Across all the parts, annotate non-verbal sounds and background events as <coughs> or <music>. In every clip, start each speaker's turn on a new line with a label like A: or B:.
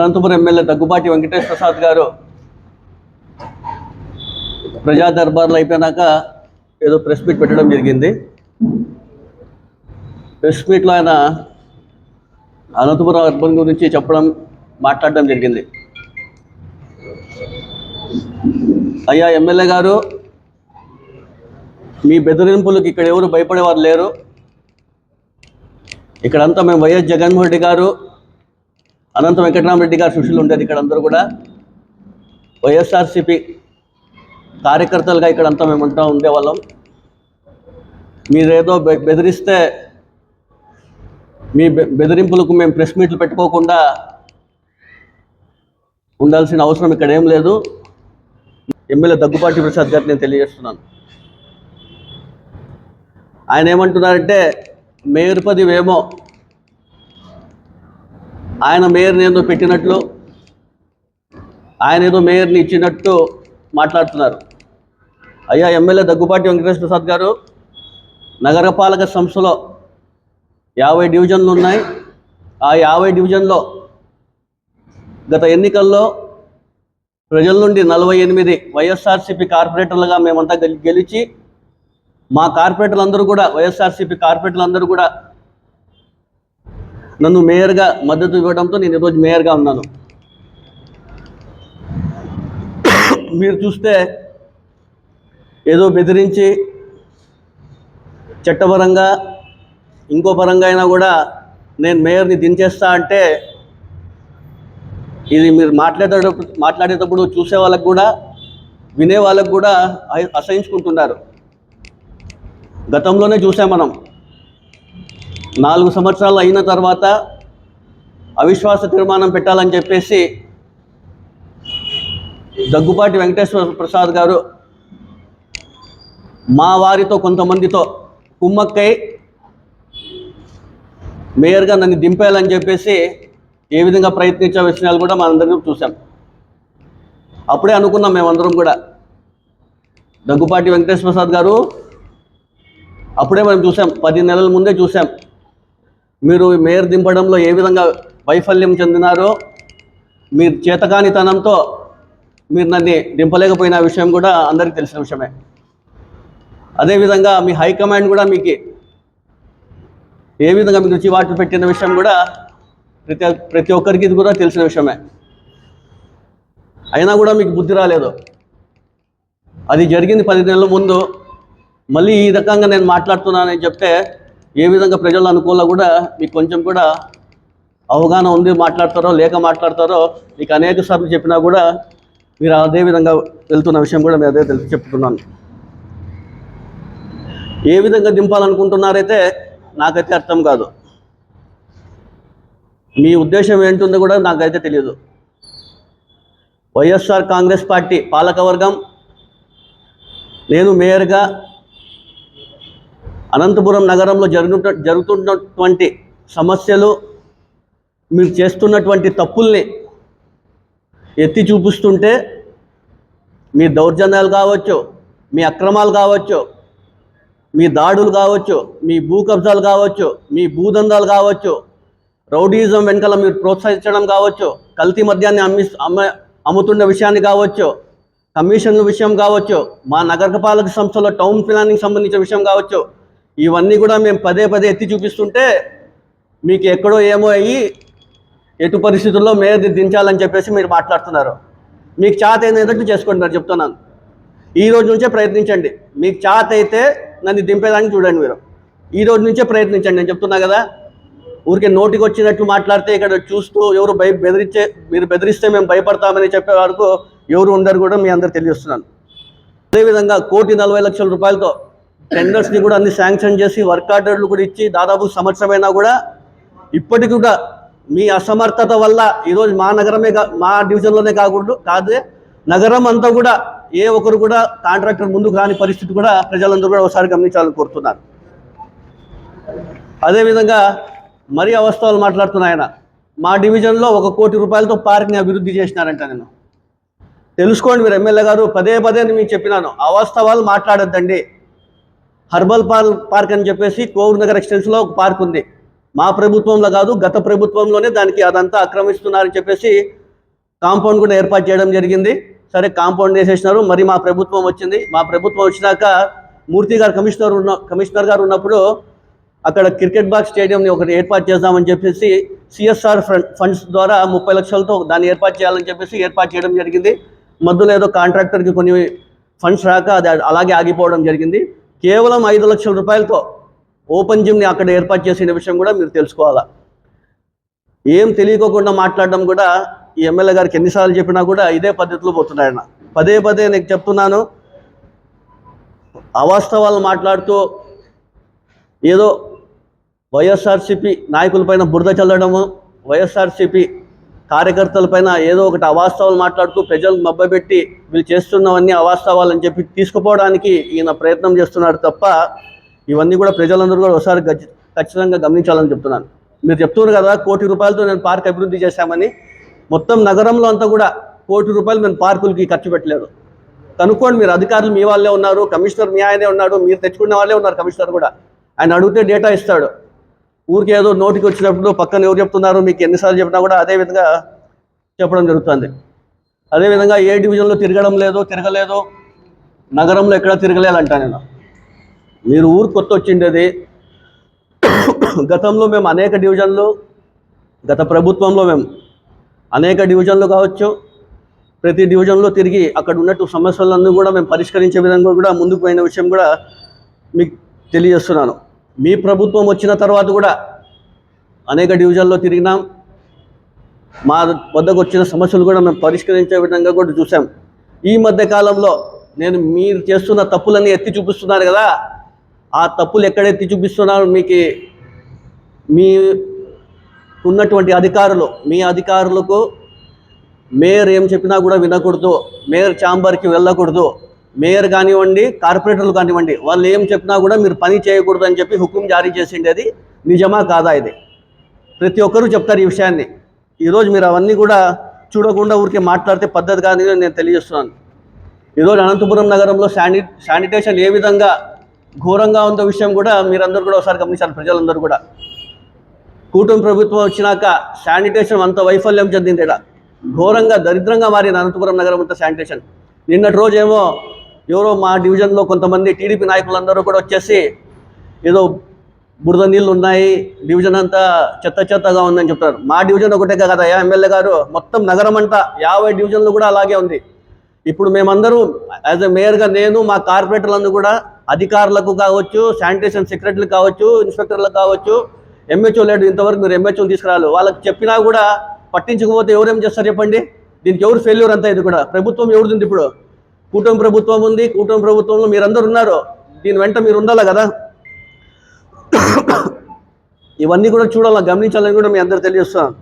A: Anantapuram MLA Daggubati Venkatesh Prasad గారు ప్రజా దర్బార్లు అయిపోయినాక ఏదో ప్రెస్ మీట్ పెట్టడం జరిగింది. ప్రెస్ మీట్లో ఆయన అనంతపురం అర్బన్ గురించి చెప్పడం మాట్లాడడం జరిగింది. అయ్యా ఎమ్మెల్యే గారు మీ బెదిరింపులకు ఇక్కడ ఎవరు భయపడేవారు లేరు. ఇక్కడంతా మేము వైఎస్ జగన్మోహన్ రెడ్డి గారు అనంత వెంకటరామరెడ్డి గారు శిష్యులు ఉండేది ఇక్కడ అందరూ కూడా. వైఎస్ఆర్సిపి కార్యకర్తలుగా ఇక్కడ అంతా మేము ఉంటా ఉండేవాళ్ళం. మీరేదో బె- బెదిరిస్తే మీ బెదిరింపులకు మేము ప్రెస్ మీట్లు పెట్టుకోకుండా ఉండాల్సిన అవసరం ఇక్కడ ఏం లేదు. ఎమ్మెల్యే దగ్గుపాటి ప్రసాద్ గారికి నేను తెలియజేస్తున్నాను. ఆయన ఏమంటున్నారంటే మేయర్ పదివేమో ఆయన మేయర్ని ఏదో పెట్టినట్లు ఆయన ఏదో మేయర్ని ఇచ్చినట్టు మాట్లాడుతున్నారు. అయ్యా ఎమ్మెల్యే దగ్గుపాటి వెంకటేశ్వర ప్రసాద్ గారు నగరపాలక సంస్థలో యాభై డివిజన్లు ఉన్నాయి. ఆ యాభై డివిజన్లో గత ఎన్నికల్లో ప్రజల నుండి నలభై ఎనిమిది వైఎస్ఆర్సీపీ కార్పొరేటర్లుగా మేమంతా గెలిచి మా కార్పొరేటర్లు అందరూ కూడా వైఎస్ఆర్సీపీ కార్పొరేటర్లు అందరూ కూడా నన్ను మేయర్గా మద్దతు ఇవ్వడంతో నేను ఈరోజు మేయర్గా ఉన్నాను. మీరు చూస్తే ఏదో బెదిరించి చట్టపరంగా ఇంకో పరంగా అయినా కూడా నేను మేయర్ని దించేస్తా అంటే ఇది మీరు మాట్లాడేటప్పుడు మాట్లాడేటప్పుడు చూసే వాళ్ళకు కూడా వినే వాళ్ళకు కూడా అస- అసహించుకుంటున్నారు. గతంలోనే చూసాం మనం. నాలుగు సంవత్సరాలు అయిన తర్వాత అవిశ్వాస తీర్మానం పెట్టాలని చెప్పేసి దగ్గుపాటి వెంకటేశ్వర ప్రసాద్ గారు మా వారితో కొంతమందితో కుమ్మక్కై మేయర్గా నన్ను దింపేయాలని చెప్పేసి ఏ విధంగా ప్రయత్నించే విషయాలు కూడా మనందరం చూసాం అప్పుడే అనుకున్నాం మేమందరం కూడా. దగ్గుపాటి వెంకటేశ్వర ప్రసాద్ గారు అప్పుడే మనం చూసాం పది నెలల ముందే చూసాం మీరు మేయర్ దింపడంలో ఏ విధంగా వైఫల్యం చెందినారో మీరు చేతకానితనంతో మీరు నన్ను దింపలేకపోయిన విషయం కూడా అందరికీ తెలిసిన విషయమే. అదేవిధంగా మీ హైకమాండ్ కూడా మీకు ఏ విధంగా మీకు రుచివాటు పెట్టిన విషయం కూడా ప్రతి ప్రతి ఒక్కరికి ఇది కూడా తెలిసిన విషయమే. అయినా కూడా మీకు బుద్ధి రాలేదు. అది జరిగింది పది నెలల ముందు మళ్ళీ ఈ రకంగా నేను మాట్లాడుతున్నానని చెప్తే ఏ విధంగా ప్రజలు అనుకూలంగా కూడా మీకు కొంచెం కూడా అవగాహన ఉంది మాట్లాడతారో లేక మాట్లాడతారో మీకు అనేక సార్లు చెప్పినా కూడా మీరు అదే విధంగా వెళ్తున్న విషయం కూడా మీరు అదే తెలిసి చెప్తున్నాను ఏ విధంగా దింపాలనుకుంటున్నారైతే నాకైతే అర్థం కాదు. మీ ఉద్దేశం ఏంటుందో కూడా నాకైతే తెలియదు వైఎస్ఆర్ కాంగ్రెస్ పార్టీ పాలకవర్గం నేను మేయర్గా అనంతపురం నగరంలో జరుగుతున్న జరుగుతున్నటువంటి సమస్యలు మీరు చేస్తున్నటువంటి తప్పుల్ని ఎత్తి చూపిస్తుంటే మీ దౌర్జన్యాలు కావచ్చు మీ అక్రమాలు కావచ్చు మీ దాడులు కావచ్చు మీ భూ కబ్జాలు కావచ్చు మీ భూదందాలు కావచ్చు రౌడీజం వెనకాల మీరు ప్రోత్సహించడం కావచ్చు కల్తీ మద్యాన్ని అమ్మి అమ్మ అమ్ముతున్న విషయాన్ని కావచ్చు కమిషన్ల విషయం కావచ్చు మా నగరపాలక సంస్థలో టౌన్ ప్లానింగ్ సంబంధించిన విషయం కావచ్చు ఇవన్నీ కూడా మేము పదే పదే ఎత్తి చూపిస్తుంటే మీకు ఎక్కడో ఏమో అయ్యి ఎటు పరిస్థితుల్లో మేది దించాలని చెప్పేసి మీరు మాట్లాడుతున్నారు. మీకు చాత ఏంటంటే చేసుకోండి నేను చెప్తున్నాను. ఈ రోజు నుంచే ప్రయత్నించండి. మీకు చాత అయితే నన్ను దింపేదానికి చూడండి మీరు. ఈ రోజు నుంచే ప్రయత్నించండి. నేను చెప్తున్నా కదా ఊరికే నోటికి వచ్చినట్టు మాట్లాడితే ఇక్కడ చూస్తూ ఎవరు భయ బెదిరించే మీరు బెదిరిస్తే మేము భయపడతామని చెప్పే వరకు ఎవరు ఉండరు కూడా మీ అందరు తెలియజేస్తున్నాను. అదేవిధంగా కోటి నలభై లక్షల రూపాయలతో టెండర్స్ని కూడా అన్ని శాంక్షన్ చేసి వర్క్ ఆర్డర్లు కూడా ఇచ్చి దాదాపు సంవత్సరమైనా కూడా ఇప్పటికి కూడా మీ అసమర్థత వల్ల ఈరోజు మా నగరమే కా మా డివిజన్లోనే కాకుండా కాదే నగరం అంతా కూడా ఏ ఒక్కరు కూడా కాంట్రాక్టర్ ముందుకు రాని పరిస్థితి కూడా ప్రజలందరూ కూడా ఒకసారి గమనించాలని కోరుతున్నారు అదేవిధంగా మరీ అవస్థలు మాట్లాడుతున్నాయన మా డివిజన్లో ఒక కోటి రూపాయలతో పార్క్ని అభివృద్ధి చేసినారంట నేను తెలుసుకోండి మీరు ఎమ్మెల్యే గారు పదే పదే నేను మీకు చెప్పినాను అవాస్తవాలు మాట్లాడొద్దండి. హర్బల్ పార్క్ పార్క్ అని చెప్పేసి కోవూరు నగర్ ఎక్స్టెన్షన్లో ఒక పార్క్ ఉంది. మా ప్రభుత్వంలో కాదు గత ప్రభుత్వంలోనే దానికి అదంతా ఆక్రమిస్తున్నారని చెప్పేసి కాంపౌండ్ కూడా ఏర్పాటు చేయడం జరిగింది. సరే కాంపౌండ్ వేసేసినారు మరి మా ప్రభుత్వం వచ్చింది. మా ప్రభుత్వం వచ్చినాక మూర్తి గారు కమిషనర్ ఉన్న కమిషనర్ గారు ఉన్నప్పుడు అక్కడ క్రికెట్ బాక్స్ స్టేడియంని ఒకటి ఏర్పాటు చేద్దామని చెప్పేసి సిఎస్ఆర్ ఫండ్స్ ద్వారా ముప్పై లక్షలతో దాన్ని ఏర్పాటు చేయాలని చెప్పేసి ఏర్పాటు చేయడం జరిగింది. మధ్యలో ఏదో కాంట్రాక్టర్కి కొన్ని ఫండ్స్ రాక అది అలాగే ఆగిపోవడం జరిగింది. కేవలం ఐదు లక్షల రూపాయలతో ఓపెన్ జిమ్ని అక్కడ ఏర్పాటు చేసిన విషయం కూడా మీరు తెలుసుకోవాలా? ఏం తెలియకోకుండా మాట్లాడడం కూడా ఈ ఎమ్మెల్యే గారికి ఎన్నిసార్లు చెప్పినా కూడా ఇదే పద్ధతిలో పోతున్నాడు పదే పదే నేను చెప్తున్నాను అవాస్తవాలు మాట్లాడుతూ ఏదో వైఎస్ఆర్సిపి నాయకులపైన బురద చల్లడము వైఎస్ఆర్సిపి కార్యకర్తలపైన ఏదో ఒకటి అవాస్తవాలు మాట్లాడుతూ ప్రజలకు మబ్బబెట్టి వీళ్ళు చేస్తున్నవన్నీ అవాస్తవాలని చెప్పి తీసుకుపోవడానికి ఈయన ప్రయత్నం చేస్తున్నాడు తప్ప ఇవన్నీ కూడా ప్రజలందరూ కూడా ఒకసారి ఖచ్చితంగా గమనించాలని చెప్తున్నాను. మీరు చెప్తున్నారు కదా కోటి రూపాయలతో నేను పార్క్ అభివృద్ధి చేశామని. మొత్తం నగరంలో అంతా కూడా కోటి రూపాయలు మేము పార్కులకి ఖర్చు పెట్టలేదు. కనుక్కోండి మీరు అధికారులు మీ వాళ్ళే ఉన్నారు కమిషనర్ మీ ఆయనే ఉన్నాడు మీరు తెచ్చుకున్న వాళ్ళే ఉన్నారు కమిషనర్ కూడా. ఆయన అడిగితే డేటా ఇస్తాడు. ఊరికి ఏదో నోటికి వచ్చినప్పుడు పక్కన ఎవరు చెప్తున్నారు మీకు ఎన్నిసార్లు చెప్పినా కూడా అదే విధంగా చెప్పడం జరుగుతుంది. అదేవిధంగా ఏ డివిజన్లో తిరగడం లేదు తిరగలేదు నగరంలో ఎక్కడ తిరగలేదంట నేను. మీరు ఊరు కొత్త వచ్చిండేది గతంలో మేము అనేక డివిజన్లు గత ప్రభుత్వంలో మేము అనేక డివిజన్లు కావచ్చు ప్రతి డివిజన్లో తిరిగి అక్కడ ఉన్నట్టు సమస్యలన్నీ కూడా మేము పరిష్కరించే విధంగా కూడా ముందుకు పోయిన విషయం కూడా మీకు తెలియజేస్తున్నాను. మీ ప్రభుత్వం వచ్చిన తర్వాత కూడా అనేక డివిజన్లో తిరిగినాం. మా వద్దకు వచ్చిన సమస్యలు కూడా మేము పరిష్కరించే విధంగా కూడా చూసాం ఈ మధ్య కాలంలో నేను మీరు చేస్తున్న తప్పులన్నీ ఎత్తి చూపిస్తున్నారు కదా. ఆ తప్పులు ఎక్కడ ఎత్తి చూపిస్తున్నారు మీకు మీ ఉన్నటువంటి అధికారులు మీ అధికారులకు మేయర్ ఏం చెప్పినా కూడా వినకూడదు. మేయర్ ఛాంబర్కి వెళ్ళకూడదు. మేయర్ కానివ్వండి కార్పొరేటర్లు కానివ్వండి వాళ్ళు ఏం చెప్పినా కూడా మీరు పని చేయకూడదు అని చెప్పి హుకుం జారీ చేసిండేది నిజమా కాదా ఇది? ప్రతి ఒక్కరూ చెప్తారు ఈ విషయాన్ని. ఈరోజు మీరు అవన్నీ కూడా చూడకుండా ఊరికే మాట్లాడితే పద్ధతి కాదని నేను తెలియజేస్తున్నాను. ఈరోజు అనంతపురం నగరంలో శాని శానిటేషన్ ఏ విధంగా ఘోరంగా ఉందో విషయం కూడా మీరందరూ కూడా ఒకసారి గమనించాలి ప్రజలందరూ కూడా. కూటమి ప్రభుత్వం వచ్చినాక శానిటేషన్ అంత వైఫల్యం చెందింది ఇక్కడ ఘోరంగా దరిద్రంగా మారిన అనంతపురం నగరం అంతా శానిటేషన్. నిన్నటి రోజేమో ఎవరో మా డివిజన్లో కొంతమంది టీడీపీ నాయకులందరూ కూడా వచ్చేసి ఏదో బురద నీళ్ళు ఉన్నాయి డివిజన్ అంతా చెత్త చెత్తగా ఉందని చెప్తారు మా డివిజన్ ఒకటే కదా ఎమ్మెల్యే గారు మొత్తం నగరం అంతా యాభై డివిజన్లు కూడా అలాగే ఉంది. ఇప్పుడు మేమందరూ యాజ్ ఎ మేయర్గా నేను మా కార్పొరేటర్లందరూ కూడా అధికారులకు కావచ్చు శానిటేషన్ సెక్రటరీలు కావచ్చు ఇన్స్పెక్టర్లకు కావచ్చు ఎంహెచ్ఓ లేడు ఇంతవరకు మీరు ఎంహెచ్ఓ తీసుకురాలి వాళ్ళకి చెప్పినా కూడా పట్టించకపోతే ఎవరేం చేస్తారు చెప్పండి? దీనికి ఎవరు ఫెయిల్యూర్ అంతా ఇది కూడా. ప్రభుత్వం ఎవరిది ఇప్పుడు? కూటమి ప్రభుత్వం ఉంది కూటమి ప్రభుత్వంలో మీరందరూ ఉన్నారు. దీని వెంట మీరు ఉండాలి కదా? ఇవన్నీ కూడా చూడాలా గమనించాలని కూడా మీ అందరు తెలియజేస్తున్నాను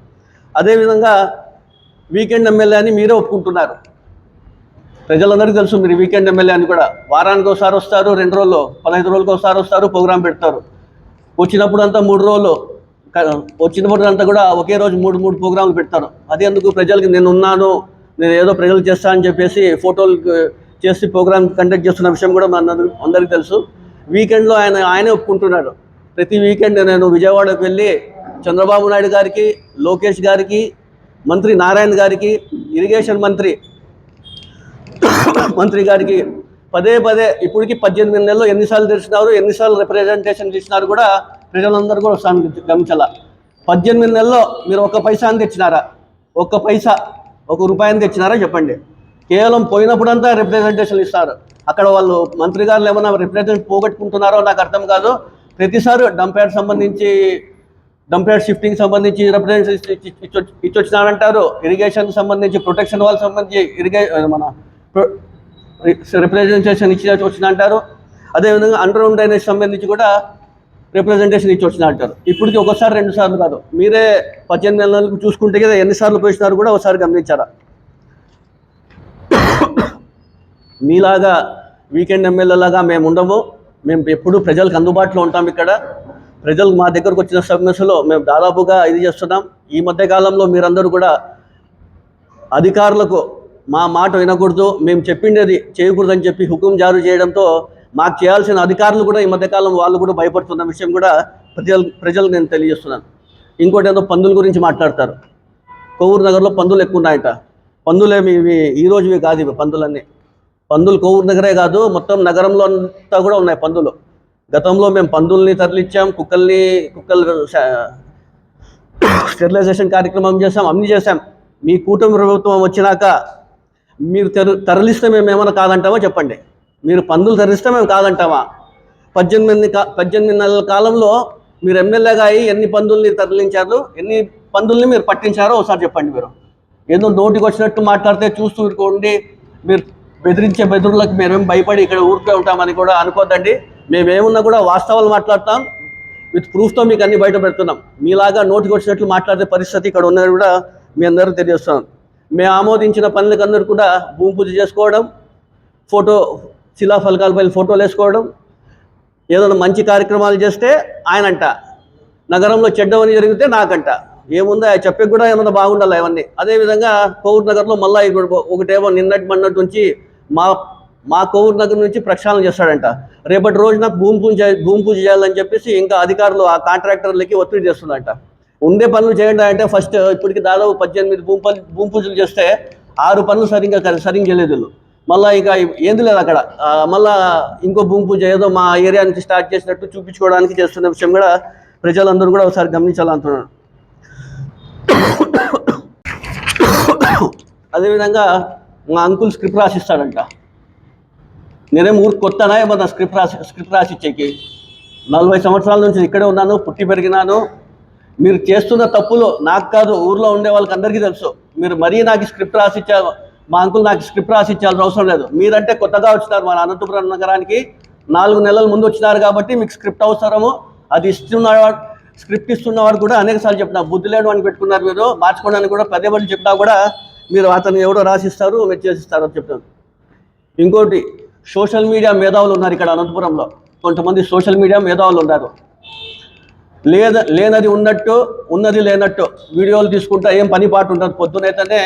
A: అదేవిధంగా వీకెండ్ ఎమ్మెల్యే అని మీరే ఒప్పుకుంటున్నారు. ప్రజలందరికీ తెలుసు మీరు వీకెండ్ ఎమ్మెల్యే అని కూడా. వారానికి ఒకసారి వస్తారు రెండు రోజులు పదహైదు రోజులకు ఒకసారి వస్తారు ప్రోగ్రాం పెడతారు. వచ్చినప్పుడు అంతా మూడు రోజులు వచ్చినప్పుడు అంతా కూడా ఒకే రోజు మూడు మూడు ప్రోగ్రాంలు పెడతారు. అదే ఎందుకు ప్రజలకి నేను ఉన్నాను నేను ఏదో ప్రజలు చేస్తా అని చెప్పేసి ఫోటోలు చేసి ప్రోగ్రామ్ కండక్ట్ చేస్తున్న విషయం కూడా మన అందరికీ తెలుసు. వీకెండ్లో ఆయన ఆయనే ఒప్పుకుంటున్నాడు. ప్రతి వీకెండ్ నేను విజయవాడకు వెళ్ళి చంద్రబాబు నాయుడు గారికి లోకేష్ గారికి మంత్రి నారాయణ గారికి ఇరిగేషన్ మంత్రి <coughs> మంత్రి గారికి పదే పదే ఇప్పటికి పద్దెనిమిది నెలలు ఎన్నిసార్లు తెచ్చినారు ఎన్నిసార్లు రిప్రజెంటేషన్ చేసినారు కూడా ప్రజలందరూ కూడా ఒకసారి గమనించాల? పద్దెనిమిది నెలల్లో మీరు ఒక పైసాని తెచ్చినారా? ఒక్క పైసా ఒక రూపాయిని తెచ్చినారా చెప్పండి. కేవలం పోయినప్పుడంతా రిప్రజెంటేషన్ ఇస్తారు. అక్కడ వాళ్ళు మంత్రి గారు ఏమైనా రిప్రజెంట్ పోగొట్టుకుంటున్నారో నాకు అర్థం కాదు. ప్రతిసారి డంప్యార్డ్ సంబంధించి డంప్యార్డ్ షిఫ్టింగ్ సంబంధించి రిప్రజెంటేషన్ ఇచ్చొచ్చినారంటారు ఇరిగేషన్ సంబంధించి ప్రొటెక్షన్ వాళ్ళకి సంబంధించి ఇరిగే మన రిప్రజెంటేషన్ ఇచ్చి వచ్చిన అంటారు అదేవిధంగా అండర్గ్రౌండ్ డ్రైనేజ్ సంబంధించి కూడా రిప్రజెంటేషన్ ఇచ్చి వచ్చిన అంటారు ఇప్పటికి ఒకసారి రెండు సార్లు కాదు. మీరే పద్దెనిమిది నెలలకు చూసుకుంటే కదా ఎన్నిసార్లు పోయినారు కూడా ఒకసారి గమనించారా మీలాగా వీకెండ్ ఎమ్మెల్యేలాగా మేము ఉండము మేము ఎప్పుడూ ప్రజలకు అందుబాటులో ఉంటాం ఇక్కడ. ప్రజలు మా దగ్గరకు వచ్చిన సమస్యలో మేము దాదాపుగా ఇది చేస్తున్నాం. ఈ మధ్య కాలంలో మీరందరూ కూడా అధికారులకు మా మాట వినకూడదు. మేము చెప్పిండేది చేయకూడదని చెప్పి హుకుం జారీ చేయడంతో మాకు చేయాల్సిన అధికారులు కూడా ఈ మధ్యకాలం వాళ్ళు కూడా భయపడుతున్న విషయం కూడా ప్రజలు ప్రజలకు నేను తెలియజేస్తున్నాను. ఇంకోటి ఏదో పందుల గురించి మాట్లాడతారు. కొవ్వూరు నగర్లో పందులు ఎక్కువ ఉన్నాయట. పందులేమి ఇవి ఈ రోజువి కాదు ఇవి పందులన్నీ. పందులు కోవూరు దగ్గరే కాదు మొత్తం నగరంలో అంతా కూడా ఉన్నాయి పందులు. గతంలో మేము పందుల్ని తరలిచ్చాం కుక్కల్ని కుక్కలు స్టెరిలైజేషన్ కార్యక్రమం చేసాం అన్ని చేసాం మీ కూటమి ప్రభుత్వం వచ్చినాక మీరు తరలిస్తే మేము ఏమైనా కాదంటామా చెప్పండి. మీరు పందులు తరలిస్తే మేము కాదంటామా పద్దెనిమిది పద్దెనిమిది నెలల కాలంలో మీరు ఎమ్మెల్యేగా అయ్యి ఎన్ని పందుల్ని తరలించారు ఎన్ని పందుల్ని మీరు పట్టించారో ఒకసారి చెప్పండి మీరు. ఏదో నోటికి వచ్చినట్టు మాట్లాడితే చూస్తూ ఊరుకోండి మీరు బెదిరించే బెదురులకు మేమేం భయపడి ఇక్కడ ఊరికే ఉంటామని కూడా అనుకోద్దండి. మేమేమున్నా కూడా వాస్తవాలు మాట్లాడతాం. విత్ ప్రూఫ్తో మీకు అన్ని బయట పెడుతున్నాం. మీలాగా నోటికి వచ్చినట్లు మాట్లాడే పరిస్థితి ఇక్కడ ఉన్నది కూడా మీ అందరూ తెలియజేస్తున్నాం మేము ఆమోదించిన పనులకందరూ కూడా భూమి పూజ చేసుకోవడం ఫోటో శిలా ఫలకాలపై ఫోటోలు వేసుకోవడం ఏదైనా మంచి కార్యక్రమాలు చేస్తే ఆయనంట. నగరంలో చెడ్డవని జరిగితే నాకంట. ఏముందో? ఆ చెప్పే కూడా ఏమన్నా బాగుండాలి అవన్నీ అదేవిధంగా కోవూరు నగర్లో మళ్ళీ ఒకటేమో నిన్నటి మొన్నటి నుంచి మా మా కోవూరు నగర్ నుంచి ప్రక్షాళన చేస్తాడంట. రేపటి రోజున భూమి పూజ భూమి పూజ చేయాలని చెప్పేసి ఇంకా అధికారులు ఆ కాంట్రాక్టర్లకి ఒత్తిడి చేస్తుందంట ఉండే పనులు చేయండి అంటే ఫస్ట్ ఇప్పటికి దాదాపు పద్దెనిమిది భూమి పనులు భూమి పూజలు చేస్తే ఆరు పనులు సరిగ్గా సరిగ్గా చేయలేదు వీళ్ళు. మళ్ళా ఇక ఏంది లేదు అక్కడ. మళ్ళీ మళ్ళా ఇంకో భూమి పూజ ఏదో మా ఏరియా నుంచి స్టార్ట్ చేసినట్టు చూపించుకోవడానికి చేస్తున్న విషయం కూడా ప్రజలందరూ కూడా ఒకసారి గమనించాలంటున్నాను <coughs> అదేవిధంగా మా అంకుల్ స్క్రిప్ట్ రాసిస్తాడంట. నేనేం ఊరికి కొత్తనా ఏమన్నా స్క్రిప్ట్ రాసి స్క్రిప్ట్ రాసిచ్చేకి నలభై సంవత్సరాల నుంచి ఇక్కడే ఉన్నాను పుట్టి పెరిగినాను. మీరు చేస్తున్న తప్పులు నాకు కాదు ఊర్లో ఉండే వాళ్ళకి అందరికీ తెలుసు. మీరు మరీ నాకు స్క్రిప్ట్ రాసిచ్చారు మా అంకుల్ నాకు స్క్రిప్ట్ రాసిచ్చాల్సిన అవసరం లేదు. మీరంటే కొత్తగా వచ్చినారు మన అనంతపురం నగరానికి. నాలుగు నెలల ముందు వచ్చినారు కాబట్టి మీకు స్క్రిప్ట్ అవసరము. అది ఇస్తున్నవాడు స్క్రిప్ట్ ఇస్తున్నవాడు కూడా అనేకసార్లు చెప్పిన బుద్ధి లేడు అని పెట్టుకున్నారు మీరు మార్చుకోవడానికి కూడా పదే పది చెప్పినా కూడా మీరు అతను ఎవడో రాసిస్తారు మీరు చేసిస్తారు అని చెప్తారు ఇంకోటి సోషల్ మీడియా మేధావులు ఉన్నారు ఇక్కడ అనంతపురంలో. కొంతమంది సోషల్ మీడియా మేధావులు ఉన్నారు. లేద లేనది ఉన్నట్టు ఉన్నది లేనట్టు వీడియోలు తీసుకుంటా ఏం పని పాటు ఉండదు. పొద్దునైతేనే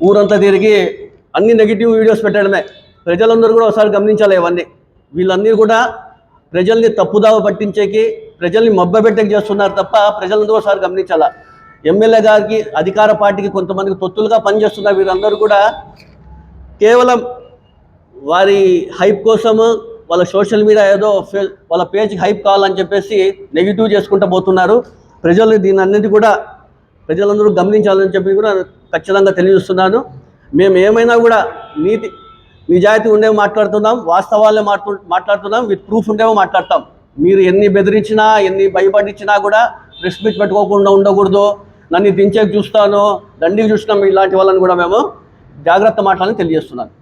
A: ఊరంతా తిరిగి అన్ని నెగిటివ్ వీడియోస్ పెట్టడమే. ప్రజలందరూ కూడా ఒకసారి గమనించాలి ఇవన్నీ. వీళ్ళన్నీ కూడా ప్రజల్ని తప్పుదావ పట్టించేకి ప్రజల్ని మబ్బబెట్టకి చేస్తున్నారు తప్ప ప్రజలందరూ ఒకసారి గమనించాలా? ఎమ్మెల్యే గారికి అధికార పార్టీకి కొంతమందికి తొత్తులుగా పనిచేస్తున్న వీరందరూ కూడా కేవలం వారి హైప్ కోసము వాళ్ళ సోషల్ మీడియా ఏదో వాళ్ళ పేజ్కి హైప్ కావాలని చెప్పేసి నెగిటివ్ చేసుకుంటూ పోతున్నారు. ప్రజలు దీని అన్నిటి కూడా ప్రజలందరూ గమనించాలని చెప్పి కూడా ఖచ్చితంగా తెలియజేస్తున్నాను. మేము ఏమైనా కూడా నీతి నిజాయితీ ఉండేవి మాట్లాడుతున్నాం వాస్తవాలే మాట్లా మాట్లాడుతున్నాం విత్ ప్రూఫ్ ఉండేవో మాట్లాడతాం. మీరు ఎన్ని బెదిరించినా ఎన్ని భయపడించినా కూడా ప్రెస్ మీట్ పెట్టుకోకుండా ఉండకూడదు. నన్ను దించేకి చూస్తాను దండికి చూసినాం ఇలాంటి వాళ్ళని కూడా మేము జాగ్రత్త మాట్లాడాలని తెలియజేస్తున్నాను.